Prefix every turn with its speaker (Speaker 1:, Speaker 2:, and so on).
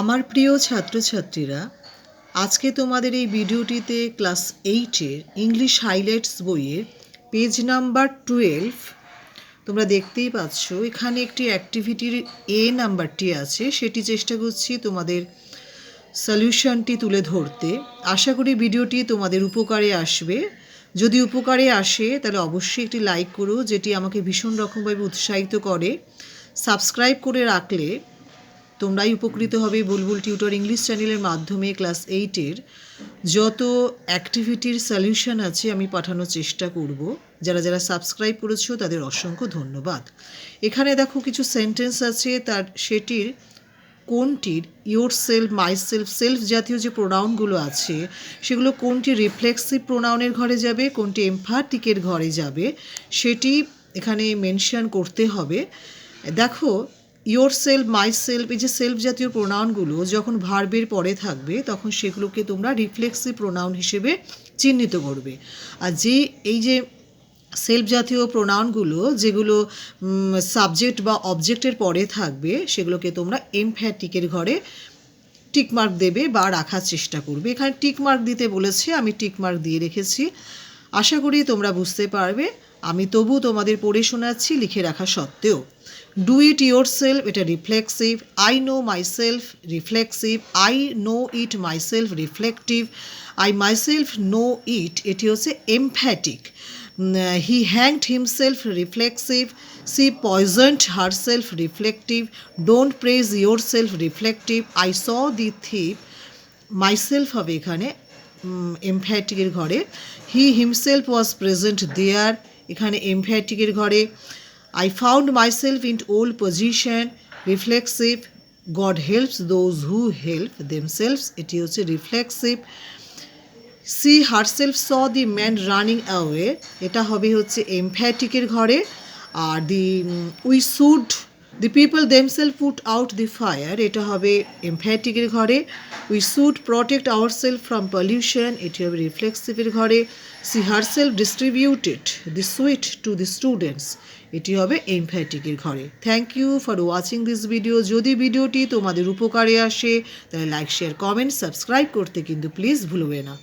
Speaker 1: আমার প্রিয় ছাত্রছাত্রীরা, আজকে তোমাদের এই ভিডিওটিতে ক্লাস এইটের ইংলিশ হাইলাইটস বইয়ের পেজ নাম্বার টুয়েলভ তোমরা দেখতেই পাচ্ছ, এখানে একটি অ্যাক্টিভিটির এ নাম্বারটি আছে, সেটি চেষ্টা করছি তোমাদের সলিউশনটি তুলে ধরতে। আশা করি ভিডিওটি তোমাদের উপকারে আসবে। যদি উপকারে আসে, তাহলে অবশ্যই একটি লাইক করো, যেটি আমাকে ভীষণ রকমভাবে উৎসাহিত করে। সাবস্ক্রাইব করে রাখলে তোমরাই উপকৃত হবে বুলবুল টিউটর ইংলিশ চ্যানেলের মাধ্যমে ক্লাস এইটের। যত অ্যাক্টিভিটির সলিউশন আছে আমি পাঠানোর চেষ্টা করব। যারা যারা সাবস্ক্রাইব করেছ তাদের অসংখ্য ধন্যবাদ। এখানে দেখো কিছু সেন্টেন্স আছে, তার সেটির কোনটির yourself myself self জাতীয় যে প্রোনাউনগুলো আছে, সেগুলো কোনটি রিফ্লেক্সিভ প্রোনাউনের ঘরে যাবে, কোনটি এমফাটিকের ঘরে যাবে, সেটি এখানে মেনশন করতে হবে। দেখো ইয়োর সেলফ মাই সেলফ এই যে সেলফ জাতীয় প্রোনাউনগুলো যখন ভার্বের পরে থাকবে, তখন সেগুলোকে তোমরা রিফ্লেক্সিভ প্রোনাউন হিসেবে চিহ্নিত করবে। আর যে, এই যে সেলফ জাতীয় প্রোনাউনগুলো যেগুলো সাবজেক্ট বা অবজেক্টের পরে থাকবে, সেগুলোকে তোমরা এমফ্যাটিকের ঘরে টিকমার্ক দেবে বা রাখার চেষ্টা করবে। এখানে টিকমার্ক দিতে বলেছে, আমি টিকমার্ক দিয়ে রেখেছি। আশা করি তোমরা বুঝতে পারবে। আমি তবু তোমাদের পড়ে শোনাচ্ছি, লিখে রাখা সত্ত্বেও। ডু ইট ইয়োর সেলফ এটা reflexive I know myself reflexive I know it myself reflective I myself know it এটি হচ্ছে emphatic he hanged himself reflexive she poisoned herself reflective don't praise yourself reflective I saw the thief myself হবে এখানে এমফ্যাটিকের ঘরে। He himself was present দেয়ার এখানে এমফ্যাটিকের ঘরে I found myself in old position reflexive God helps those who help them themselves এটি হচ্ছে reflexive she herself saw the man running away এটা হবে হচ্ছে এমফ্যাটিকের ঘরে। আর the we should the people themselves put out the fire এটা হবে এমফ্যাটিকের ঘরে। We should protect ourself from pollution এটি হবে রিফ্লেক্সিভের ঘরে। She herself distributed the sweet to the students এটি হবে এমফ্যাটিকের ঘরে। Thank you for watching this video যদি ভিডিওটি তোমাদের উপকারে আসে, তাহলে লাইক শেয়ার কমেন্ট সাবস্ক্রাইব করতে কিন্তু প্লিজ ভুলবে না।